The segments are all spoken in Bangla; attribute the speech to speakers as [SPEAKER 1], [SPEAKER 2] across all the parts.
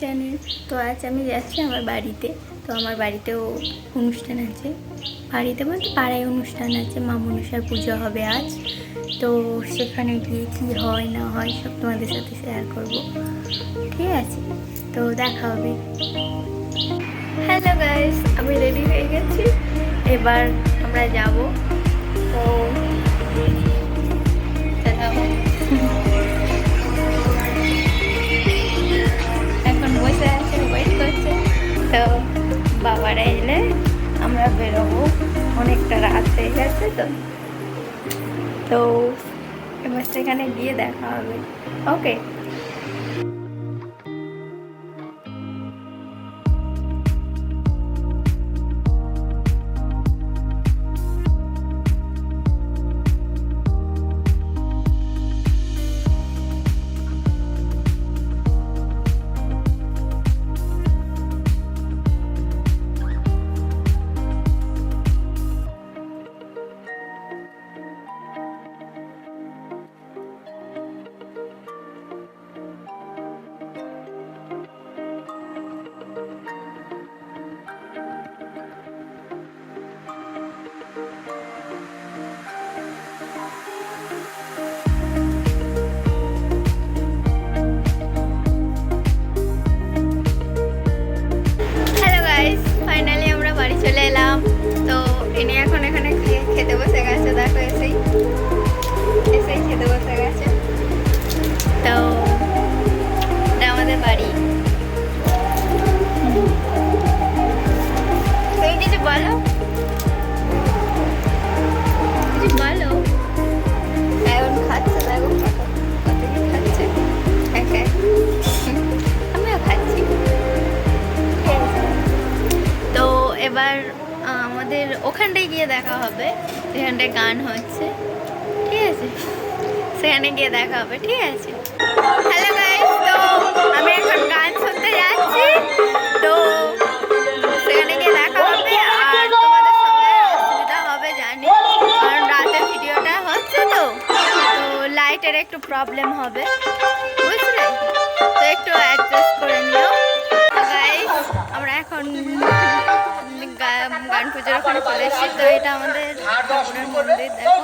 [SPEAKER 1] চ্যানেল তো আজ আমি যাচ্ছি আমার বাড়িতে। তো আমার বাড়িতেও অনুষ্ঠান আছে। বাড়িতে বলতে পাড়ায় অনুষ্ঠান আছে। মা মনসার পুজো হবে আজ। তো সেখানে গিয়ে কী হয়, না হয় সব তোমাদের সাথে শেয়ার করব। ঠিক আছে? তো দেখা হবে। হ্যালো গাইস আমি রেডি হয়ে গেছি। এবার আমরা যাব। আমরা বেরোবো। অনেকটা রাত হয়ে গেছে তো। তো এবার সেখানে গিয়ে দেখা হবে। ওকে ওখানটায় গিয়ে দেখা হবে। যেখানটায় গান হচ্ছে। ঠিক আছে? সেখানে গিয়ে দেখা হবে, ঠিক আছে? হ্যালো তো আমি এখন গান শুনতে যাচ্ছি। তো সেখানে গিয়ে দেখা হবে আর তোমাদের সবাই অসুবিধা হবে জানি, কারণ রাতে ভিডিওটা হচ্ছে তো। তো লাইটের একটু প্রবলেম হবে। বুঝলে? তো একটু অ্যাডজাস্ট করে নিও। পুজোর ওখানে চলে এসেছি। তো এটা আমাদের ঠাকুরের মন্দির দেখো।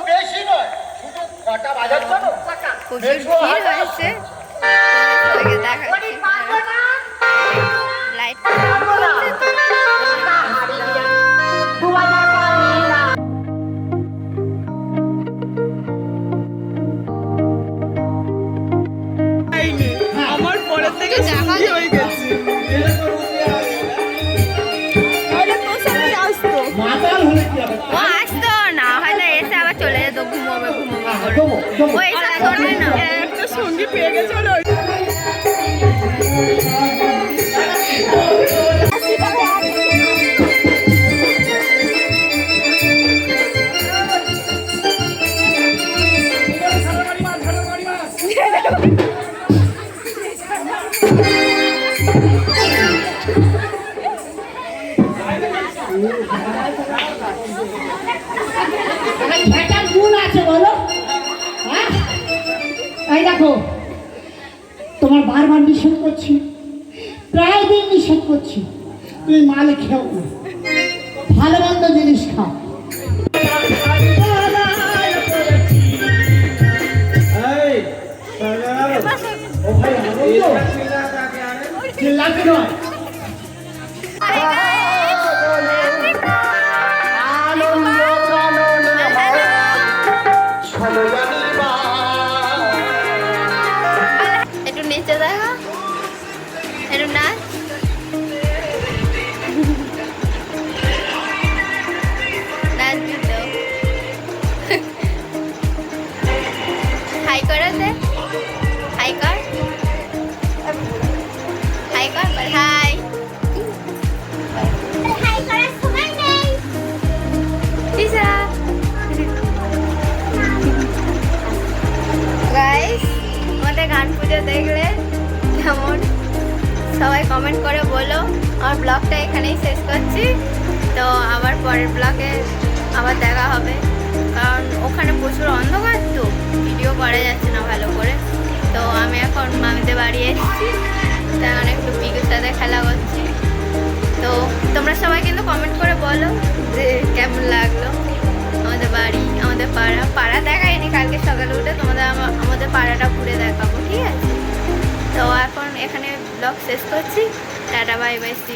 [SPEAKER 1] প্রচুর ভিড় হয়েছে। দেখা দেখাচ্ছি। লাইট।
[SPEAKER 2] একটা সঙ্গী পেয়ে গেছে
[SPEAKER 3] ঘেটার গুণ আছে বলো। এই দেখো তোমার বারবার নিষেধ করছি প্রায় দিন নিষেধ করছি তুমি মাল খেও না ভালো মন্দ জিনিস খাও ও ভাই চিল্লাতে নয়
[SPEAKER 1] সবাই কমেন্ট করে বলো। আমার ব্লগটা এখানেই শেষ করছি। তো আবার পরের ব্লগে আবার দেখা হবে। কারণ ওখানে প্রচুর অন্ধকার তো, ভিডিও করা যাচ্ছে না ভালো করে। তো আমি এখন মামিদের বাড়ি এসেছি। তো তেমন একটু পিকুর সাথে খেলা করছি তো তোমরা সবাই কিন্তু কমেন্ট করে বলো যে কেমন লাগল। আমাদের বাড়ি, আমাদের পাড়া পাড়া দেখাইনি ব্লগ শেষ করছি টাটা বাই বাই সি